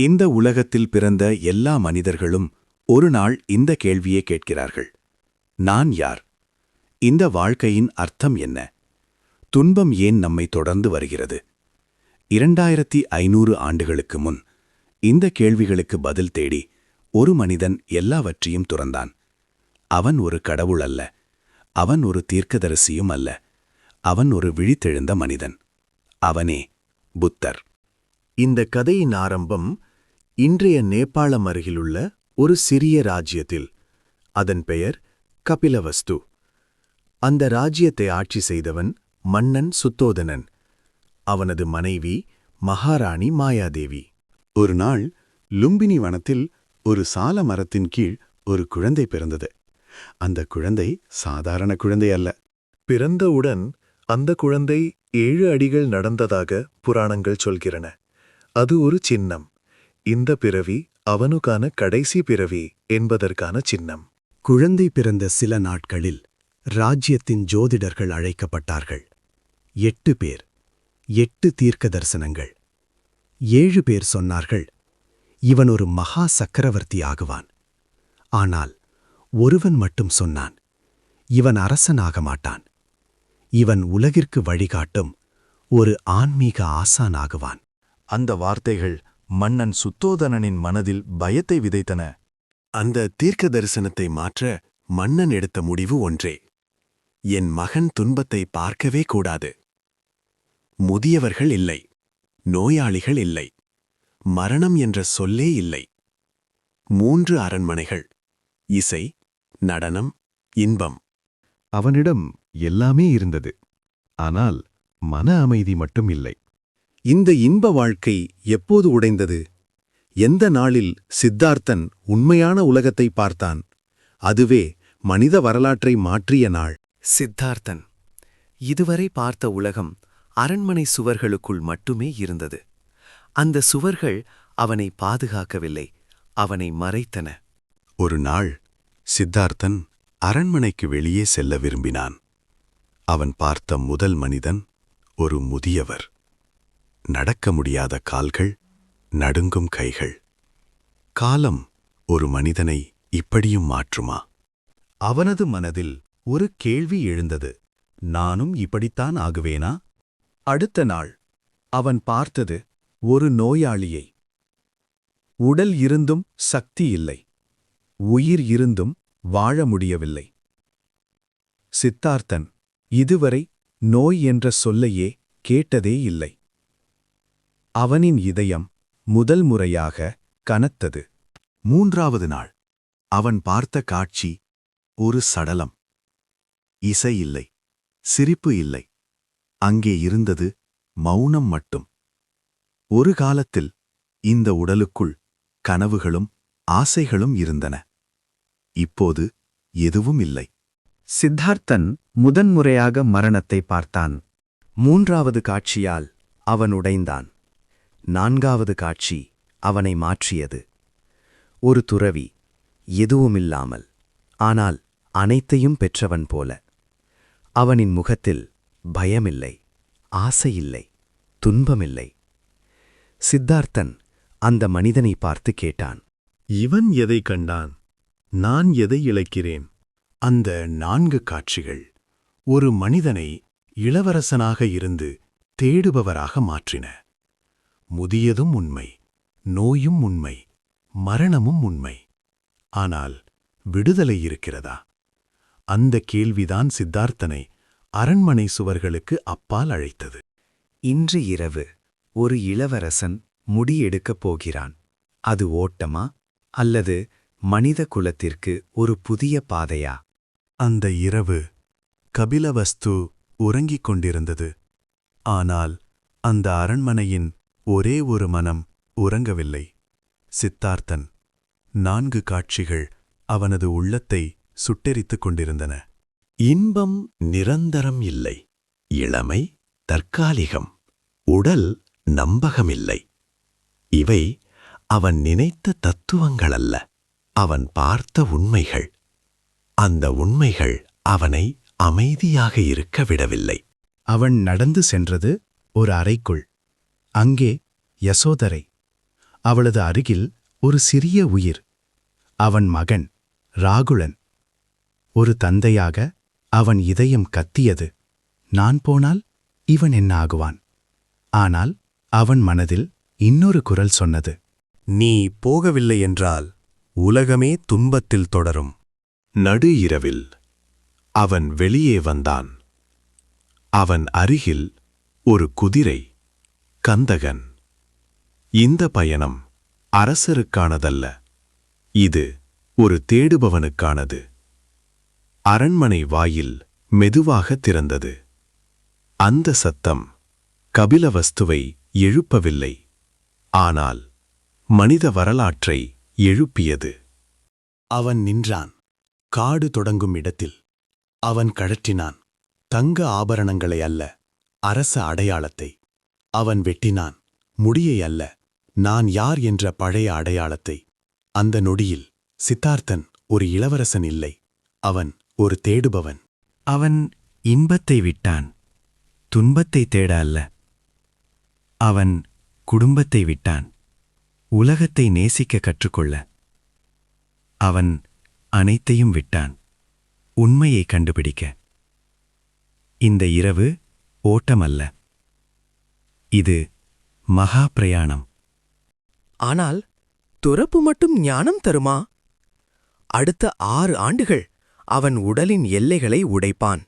இந்த உலகத்தில் பிறந்த எல்லா மனிதர்களும் ஒரு நாள் இந்த கேள்வியை கேட்கிறார்கள். நான் யார்? இந்த வாழ்க்கையின் அர்த்தம் என்ன? துன்பம் ஏன் நம்மை தொடர்ந்து வருகிறது? இரண்டாயிரத்தி ஐநூறு ஆண்டுகளுக்கு முன் இந்த கேள்விகளுக்கு பதில் தேடி ஒரு மனிதன் எல்லாவற்றையும் துறந்தான். அவன் ஒரு கடவுள் அல்ல. அவன் ஒரு தீர்க்கதரிசியும் அல்ல. அவன் ஒரு விழித்தெழுந்த மனிதன். அவனே புத்தர். இந்த கதையின் ஆரம்பம் இன்றைய நேபாளம் அருகிலுள்ள ஒரு சிறிய ராஜ்யத்தில். அதன் பெயர் கபிலவஸ்து. அந்த ராஜ்யத்தை ஆட்சி செய்தவன் மன்னன் சுத்தோதனன். அவனது மனைவி மகாராணி மாயாதேவி. ஒரு நாள் லும்பினி வனத்தில் ஒரு சால மரத்தின் கீழ் ஒரு குழந்தை பிறந்தது. அந்த குழந்தை சாதாரண குழந்தை அல்ல. பிறந்தவுடன் அந்த குழந்தை ஏழு அடிகள் நடந்ததாக புராணங்கள் சொல்கிறன. அது ஒரு சின்னம். இந்த பிறவி அவனுக்கான கடைசி பிறவி என்பதற்கான சின்னம். குழந்தை பிறந்த சில நாட்களில் ராஜ்யத்தின் ஜோதிடர்கள் அழைக்கப்பட்டார்கள். எட்டு பேர் எட்டு தீர்க்க தரிசனங்கள் ஏழு பேர் சொன்னார்கள் இவன் ஒரு மகா சக்கரவர்த்தி ஆகுவான். ஆனால் ஒருவன் மட்டும் சொன்னான் இவன் அரசனாக மாட்டான். இவன் உலகிற்கு வழிகாட்டும் ஒரு ஆன்மீக ஆசானாகுவான். அந்த வார்த்தைகள் மன்னன் சுத்தோதனனின் மனதில் பயத்தை விதைத்தன. அந்த தீர்க்க தரிசனத்தை மாற்ற மன்னன் எடுத்த முடிவு ஒன்றே. என் மகன் துன்பத்தை பார்க்கவே கூடாது. முதியவர்கள் இல்லை. நோயாளிகள் இல்லை. மரணம் என்ற சொல்லே இல்லை. மூன்று அரண்மனைகள். இசை நடனம் இன்பம். அவனிடம் எல்லாமே இருந்தது. ஆனால் மன அமைதி மட்டும் இல்லை. இந்த இன்ப வாழ்க்கை எப்போது உடைந்தது? எந்த நாளில் சித்தார்த்தன் உண்மையான உலகத்தை பார்த்தான்? அதுவே மனித வரலாற்றை மாற்றிய நாள். சித்தார்த்தன் இதுவரை பார்த்த உலகம் அரண்மனை சுவர்களுக்குள் மட்டுமே இருந்தது. அந்த சுவர்கள் அவனை பாதுகாக்கவில்லை அவனை மறைத்தன. ஒரு நாள் சித்தார்த்தன் அரண்மனைக்கு வெளியே செல்ல விரும்பினான். அவன் பார்த்த முதல் மனிதன் ஒரு முதியவர். நடக்க முடியாத கால்கள் நடுங்கும் கைகள். காலம் ஒரு மனிதனை இப்படியும் மாற்றுமா? அவனது மனதில் ஒரு கேள்வி எழுந்தது. நானும் இப்படித்தான் ஆகுவேனா? அடுத்த நாள் அவன் பார்த்தது ஒரு நோயாளியை. உடல் இருந்தும் சக்தி இல்லை. உயிர் இருந்தும் வாழ முடியவில்லை. சித்தார்த்தன் இதுவரை நோய் என்ற சொல்லையே கேட்டதே இல்லை. அவனின் இதயம் முதல் முறையாக கனத்தது. மூன்றாவது நாள். அவன் பார்த்த காட்சி ஒரு சடலம். இசை இல்லை. சிரிப்பு இல்லை. அங்கே இருந்தது மௌனம் மட்டும். ஒரு காலத்தில் இந்த உடலுக்குள் கனவுகளும் ஆசைகளும் இருந்தன. இப்போது எதுவும் இல்லை. சித்தார்த்தன் முதன்முறையாக மரணத்தை பார்த்தான். மூன்றாவது காட்சியால் அவன் உடைந்தான். நான்காவது காட்சி அவனை மாற்றியது. ஒரு துறவி எதுவுமில்லாமல் ஆனால் அனைத்தையும் பெற்றவன் போல. அவனின் முகத்தில் பயமில்லை ஆசையில்லை துன்பமில்லை. சித்தார்த்தன் அந்த மனிதனை பார்த்து கேட்டான் இவன் எதை கண்டான்? நான் எதை இழைக்கிறேன்? அந்த நான்கு காட்சிகள் ஒரு மனிதனை இளவரசனாக இருந்து தேடுபவராக மாற்றின. முதியதும் உண்மை நோயும் உண்மை மரணமும் உண்மை. ஆனால் விடுதலை இருக்கிறதா? அந்த கேள்விதான் சித்தார்த்தனை அரண்மனை சுவர்களுக்கு அப்பால் அழைத்தது. இன்று இரவு ஒரு இளவரசன் முடியெடுக்கப் போகிறான். அது ஓட்டமா அல்லது மனித குலத்திற்கு ஒரு புதிய பாதையா? அந்த இரவு கபிலவஸ்து உறங்கிக் கொண்டிருந்தது. ஆனால் அந்த அரண்மனையின் ஒரே ஒரு மனம் உறங்கவில்லை. சித்தார்த்தன் நான்கு காட்சிகள் அவனது உள்ளத்தை சுட்டெரித்துக் கொண்டிருந்தன. இன்பம் நிரந்தரம் இல்லை. இளமை தற்காலிகம். உடல் நம்பகமில்லை. இவை அவன் நினைத்த தத்துவங்களல்ல. அவன் பார்த்த உண்மைகள். அந்த உண்மைகள் அவனை அமைதியாக இருக்க விடவில்லை. அவன் நடந்து சென்றது ஒரு அறைக்குள். அங்கே யசோதரை. அவளது அருகில் ஒரு சிறிய உயிர். அவன் மகன் ராகுலன். ஒரு தந்தையாக அவன் இதயம் கத்தியது. நான் போனால் இவன் என்ன ஆகுவான் ஆனால் அவன் மனதில் இன்னொரு குரல் சொன்னது. நீ போகவில்லை என்றால் உலகமே துன்பத்தில் தொடரும். நடு இரவில் அவன் வெளியே வந்தான். அவன் அருகில் ஒரு குதிரை கந்தகன். இந்த பயணம் அரசருக்கானதல்ல. இது ஒரு தேடுபவனுக்கானது. அரண்மனை வாயில் மெதுவாக திறந்தது. அந்த சத்தம் கபிலவஸ்துவை எழுப்பவில்லை. ஆனால் மனித வரலாற்றை எழுப்பியது. அவன் நின்றான். காடு தொடங்கும் இடத்தில். அவன் கழற்றினான். தங்க ஆபரணங்களை அல்ல அரச அடையாளத்தை. அவன் வெட்டினான். முடியை அல்ல நான் யார் என்ற பழைய அடையாளத்தை. அந்த நொடியில் சித்தார்த்தன் ஒரு இளவரசன் இல்லை அவன் ஒரு தேடுபவன். அவன் இன்பத்தை விட்டான் துன்பத்தை தேட அல்ல. அவன் குடும்பத்தை விட்டான் உலகத்தை நேசிக்க கற்றுக்கொள்ள. அவன் அனைத்தையும் விட்டான் உண்மையை கண்டுபிடிக்க. இந்த இரவு ஓட்டமல்ல. இது மகா பிரயாணம். ஆனால் துறப்பு மட்டும் ஞானம் தருமா? அடுத்த ஆறு ஆண்டுகள் அவன் உடலின் எல்லைகளை உடைப்பான்.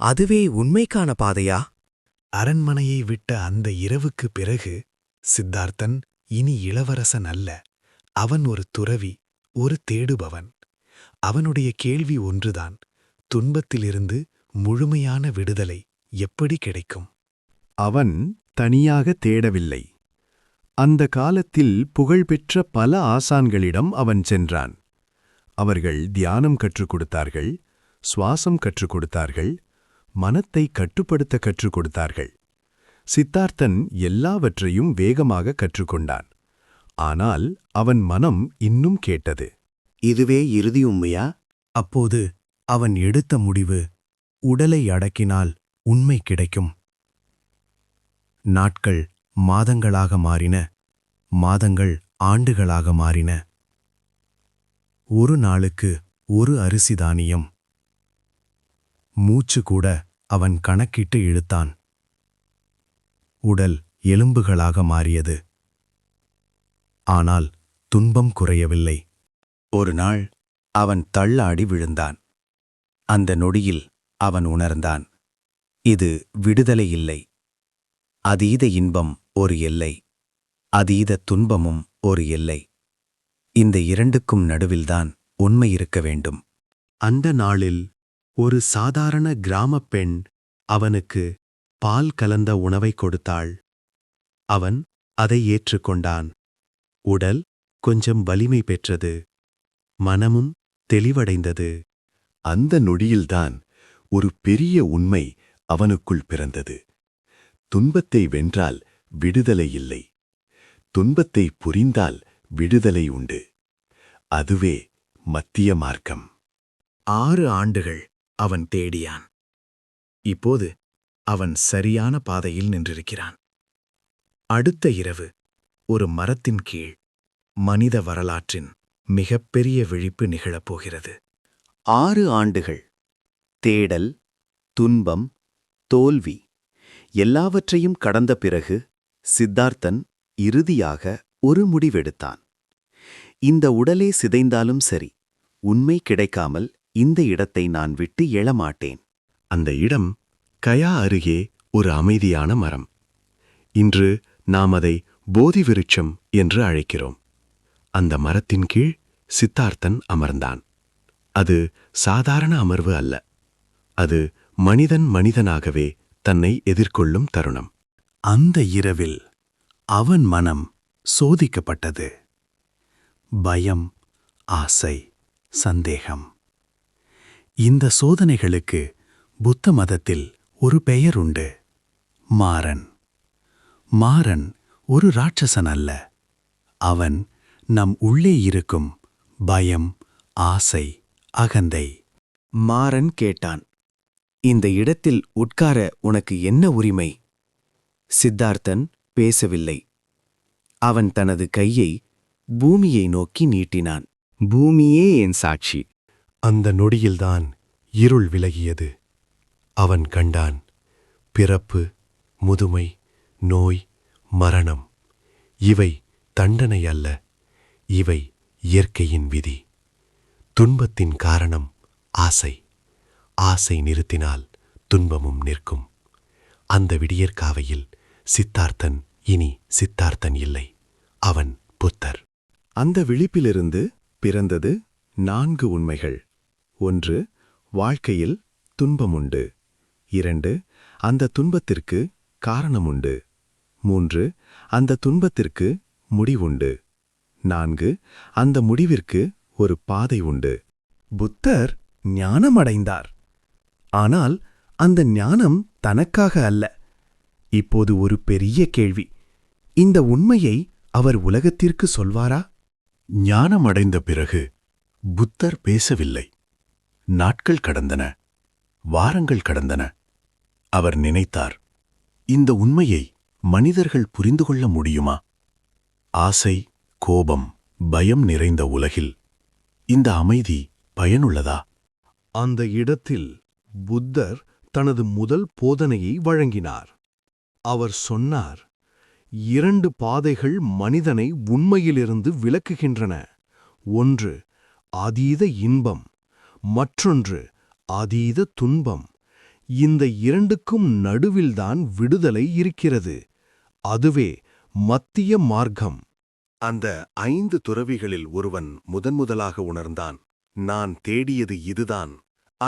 அதுவே உண்மைக்கான பாதையா? அரண்மனையை விட்ட அந்த இரவுக்கு பிறகு சித்தார்த்தன் இனி இளவரசன் அல்ல. அவன் ஒரு துறவி ஒரு தேடுபவன். அவனுடைய கேள்வி ஒன்றுதான் துன்பத்திலிருந்து முழுமையான விடுதலை எப்படி கிடைக்கும்? அவன் தனியாக தேடவில்லை. அந்த காலத்தில் புகழ்பெற்ற பல ஆசான்களிடம் அவன் சென்றான். அவர்கள் தியானம் கற்றுக் கொடுத்தார்கள் சுவாசம் கற்றுக் கொடுத்தார்கள் மனத்தை கட்டுப்படுத்த கற்றுக் கொடுத்தார்கள். சித்தார்த்தன் எல்லாவற்றையும் வேகமாக கற்றுக்கொண்டான் ஆனால் அவன் மனம் இன்னும் கேட்டது. இதுவே இறுதி உண்மையா? அப்போது அவன் எடுத்த முடிவு உடலை அடக்கினால் உண்மை கிடைக்கும். நாட்கள் மாதங்களாக மாறின மாதங்கள் ஆண்டுகளாக மாறின. ஒரு நாளுக்கு ஒரு அரிசி தானியம். மூச்சு கூட அவன் கணக்கிட்டு இழுத்தான். உடல் எலும்புகளாக மாறியது. ஆனால் துன்பம் குறையவில்லை. ஒரு நாள் அவன் தள்ளாடி விழுந்தான். அந்த நொடியில் அவன் உணர்ந்தான். இது விடுதலை இல்லை. அதீத இன்பம் ஒரு எல்லை அதீத துன்பமும் ஒரு எல்லை. இந்த இரண்டுக்கும் நடுவில்தான் உண்மை இருக்க வேண்டும். அந்த நாளில் ஒரு சாதாரண கிராமப் பெண் அவனுக்கு பால் கலந்த உணவை கொடுத்தாள். அவன் அதை ஏற்றுக்கொண்டான். உடல் கொஞ்சம் வலிமை பெற்றது. மனமும் தெளிவடைந்தது. அந்த நொடியில்தான் ஒரு பெரிய உண்மை அவனுக்குள் பிறந்தது. துன்பத்தை வென்றால் விடுதலை இல்லை. துன்பத்தை புரிந்தால் விடுதலை உண்டு. அதுவே மத்திய மார்க்கம். ஆறு ஆண்டுகள் அவன் தேடியான். இப்போது அவன் சரியான பாதையில் நின்றிருக்கிறான். அடுத்த இரவு ஒரு மரத்தின் கீழ் மனித வரலாற்றின் மிகப்பெரிய விழிப்பு நிகழப்போகிறது ஆறு ஆண்டுகள் தேடல் துன்பம் தோல்வி. எல்லாவற்றையும் கடந்த பிறகு சித்தார்த்தன் இறுதியாக ஒரு முடிவெடுத்தான். இந்த உடலே சிதைந்தாலும் சரி உண்மை கிடைக்காமல் இந்த இடத்தை நான் விட்டு எழமாட்டேன். அந்த இடம் கயா அருகே ஒரு அமைதியான மரம். இன்று நாம் அதை போதி விருட்சம் என்று அழைக்கிறோம். அந்த மரத்தின் கீழ் சித்தார்த்தன் அமர்ந்தான். அது சாதாரண அமர்வு அல்ல. அது மனிதன் மனிதனாகவே தன்னை எதிர்கொள்ளும் தருணம். அந்த இரவில் அவன் மனம் சோதிக்கப்பட்டது. பயம் ஆசை சந்தேகம். இந்த சோதனைகளுக்கு புத்த மதத்தில் ஒரு பெயர் உண்டு. மாறன். மாறன் ஒரு ராட்சசன் அல்ல. அவன் நம் உள்ளே இருக்கும் பயம் ஆசை அகந்தை. மாறன் கேட்டான் இந்த இடத்தில் உட்கார உனக்கு என்ன உரிமை? சித்தார்த்தன் பேசவில்லை. அவன் தனது கையை பூமியை நோக்கி நீட்டினான். பூமியே என் சாட்சி. அந்த நொடியில்தான் இருள் விலகியது. அவன் கண்டான் பிறப்பு முதுமை நோய் மரணம். இவை தண்டனை அல்ல இவை இயற்கையின் விதி. துன்பத்தின் காரணம் ஆசை. ஆசை நிறுத்தினால் துன்பமும் நிற்கும். அந்த விடியற்காவையில் சித்தார்த்தன் இனி சித்தார்த்தன் இல்லை. அவன் புத்தர். அந்த விழிப்பிலிருந்து பிறந்தது நான்கு உண்மைகள். ஒன்று வாழ்க்கையில் துன்பமுண்டு. இரண்டு அந்த துன்பத்திற்கு காரணமுண்டு. மூன்று அந்த துன்பத்திற்கு முடிவுண்டு. நான்கு அந்த முடிவிற்கு ஒரு பாதை உண்டு. புத்தர் ஞானமடைந்தார். ஆனால் அந்த ஞானம் தனக்காக அல்ல. இப்போது ஒரு பெரிய கேள்வி. இந்த உண்மையை அவர் உலகத்திற்கு சொல்வாரா? ஞானமடைந்த பிறகு புத்தர் பேசவில்லை. நாட்கள் கடந்தன. வாரங்கள் கடந்தன. அவர் நினைத்தார் இந்த உண்மையை மனிதர்கள் புரிந்து கொள்ள முடியுமா? ஆசை கோபம் பயம் நிறைந்த உலகில் இந்த அமைதி பயனுள்ளதா? அந்த இடத்தில் புத்தர் தனது முதல் போதனையை வழங்கினார். அவர் சொன்னார் இரண்டு பாதைகள் மனிதனை உண்மையிலிருந்து விலக்குகின்றன. ஒன்று அதீத இன்பம். மற்றொன்று அதீத துன்பம். இந்த இரண்டுக்கும் நடுவில்தான் விடுதலை இருக்கிறது. அதுவே மத்திய மார்க்கம். அந்த ஐந்து துறவிகளில் ஒருவன் முதன்முதலாக உணர்ந்தான். நான் தேடியது இதுதான்.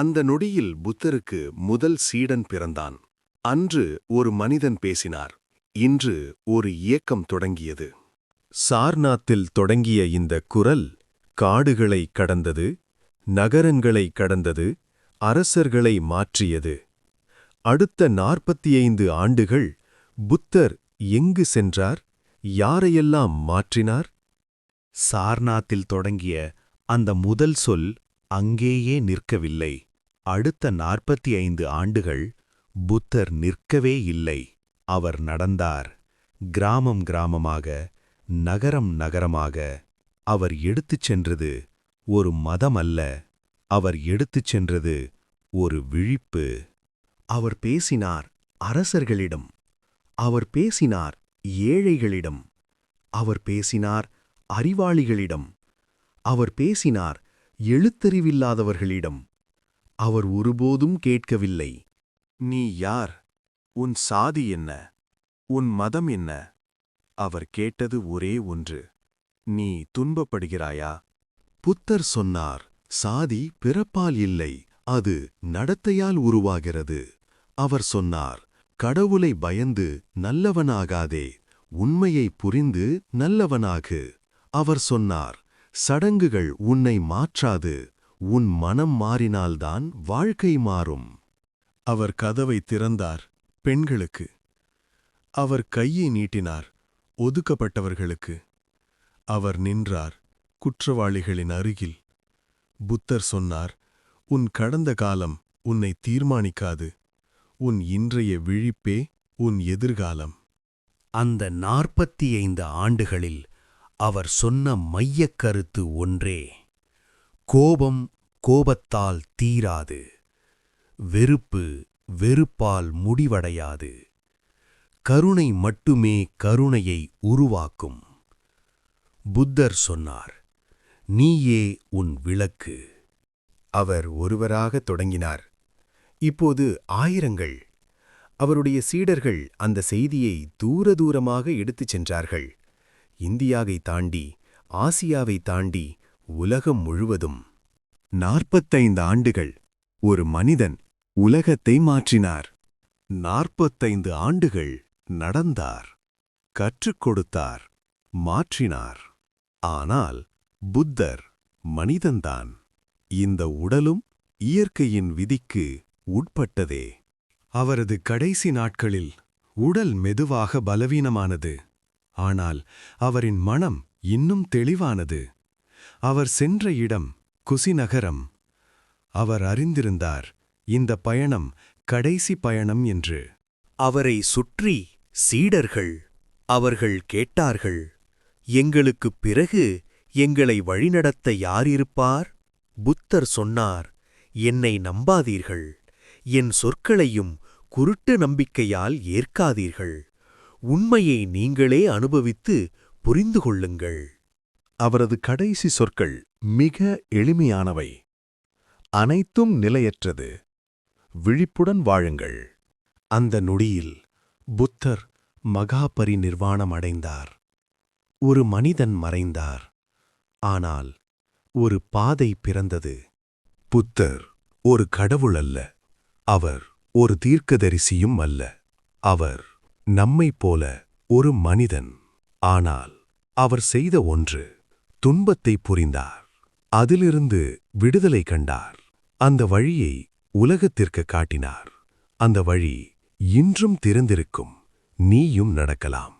அந்த நொடியில் புத்தருக்கு முதல் சீடன் பிறந்தான். அன்று ஒரு மனிதன் பேசினார். இன்று ஒரு இயக்கம் தொடங்கியது. சார்நாத்தில் தொடங்கிய இந்த குரல் காடுகளை கடந்தது நகரங்களை கடந்தது அரசர்களை மாற்றியது. அடுத்த நாற்பத்தி ஐந்து ஆண்டுகள் புத்தர் எங்கு சென்றார் யாரையெல்லாம் மாற்றினார்? சார்நாத்தில் தொடங்கிய அந்த முதல் சொல் அங்கேயே நிற்கவில்லை. அடுத்த நாற்பத்தி ஐந்து ஆண்டுகள் புத்தர் நிற்கவே இல்லை. அவர் நடந்தார். கிராமம் கிராமமாக நகரம் நகரமாக. அவர் எடுத்துச் சென்றது ஒரு மதம் அல்ல அவர் எடுத்துச் சென்றது ஒரு விழிப்பு. அவர் பேசினார் அரசர்களிடம். அவர் பேசினார் ஏழைகளிடம். அவர் பேசினார் அறிவாளிகளிடம். அவர் பேசினார் எழுத்தறிவில்லாதவர்களிடம். அவர் ஒருபோதும் கேட்கவில்லை. நீ யார்? உன் சாதி என்ன? உன் மதம் என்ன? அவர் கேட்டது ஒரே ஒன்று. நீ துன்பப்படுகிறாயா? புத்தர் சொன்னார் சாதி பிறப்பால் இல்லை அது நடத்தையால் உருவாகிறது. அவர் சொன்னார் கடவுளை பயந்து நல்லவனாகாதே உண்மையை புரிந்து நல்லவனாகு. அவர் சொன்னார் சடங்குகள் உன்னை மாற்றாது உன் மனம் மாறினால்தான் வாழ்க்கை மாறும். அவர் கதவை திறந்தார் பெண்களுக்கு. அவர் கையை நீட்டினார் ஒதுக்கப்பட்டவர்களுக்கு. அவர் நின்றார் குற்றவாளிகளின் அருகில். புத்தர் சொன்னார் உன் கடந்த காலம் உன்னை தீர்மானிக்காது. உன் இன்றைய விழிப்பே உன் எதிர்காலம். அந்த நாற்பத்தி ஐந்து ஆண்டுகளில் அவர் சொன்ன மையக் கருத்து ஒன்றே. கோபம் கோபத்தால் தீராது. வெறுப்பு வெறுப்பால் முடிவடையாது. கருணை மட்டுமே கருணையை உருவாக்கும். புத்தர் சொன்னார் நீயே உன் விளக்கு. அவர் ஒருவராக தொடங்கினார். இப்போது ஆயிரங்கள். அவருடைய சீடர்கள் அந்த செய்தியை தூர தூரமாக எடுத்துச் சென்றார்கள். இந்தியாவை தாண்டி ஆசியாவை தாண்டி உலகம் முழுவதும். நாற்பத்தைந்து ஆண்டுகள் ஒரு மனிதன் உலகத்தை மாற்றினார். நாற்பத்தைந்து ஆண்டுகள் நடந்தார். கற்றுக் கொடுத்தார். மாற்றினார். ஆனால் புத்தர் மனிதன்தான். இந்த உடலும் இயற்கையின் விதிக்கு உட்பட்டதே. அவரது கடைசி நாட்களில் உடல் மெதுவாக பலவீனமானது. ஆனால் அவரின் மனம் இன்னும் தெளிவானது. அவர் சென்ற இடம் குசிநகரம். அவர் அறிந்திருந்தார் இந்த பயணம் கடைசி பயணம் என்று. அவரை சுற்றி சீடர்கள் அவர்கள் கேட்டார்கள் எங்களுக்குப் பிறகு எங்களை வழிநடத்த யார் இருப்பார்? புத்தர் சொன்னார் என்னை நம்பாதீர்கள் என் சொற்களையும் குருட்டு நம்பிக்கையால் ஏற்காதீர்கள். உண்மையை நீங்களே அனுபவித்து புரிந்து கொள்ளுங்கள். அவரது கடைசி சொற்கள் மிக எளிமையானவை. அனைத்தும் நிலையற்றது. விழிப்புடன் வாழுங்கள். அந்த நொடியில் புத்தர் மகாபரி நிர்வாணம் அடைந்தார். ஒரு மனிதன் மறைந்தார். ஆனால் ஒரு பாதை பிறந்தது. புத்தர் ஒரு கடவுள் அல்ல. அவர் ஒரு தீர்க்கதரிசியும் அல்ல. அவர் நம்மைப் போல ஒரு மனிதன். ஆனால் அவர் செய்த ஒன்று. துன்பத்தை புரிந்தார். அதிலிருந்து விடுதலை கண்டார். அந்த வழியை உலகத்திற்கு காட்டினார். அந்த வழி இன்றும் திறந்திருக்கும். நீயும் நடக்கலாம்.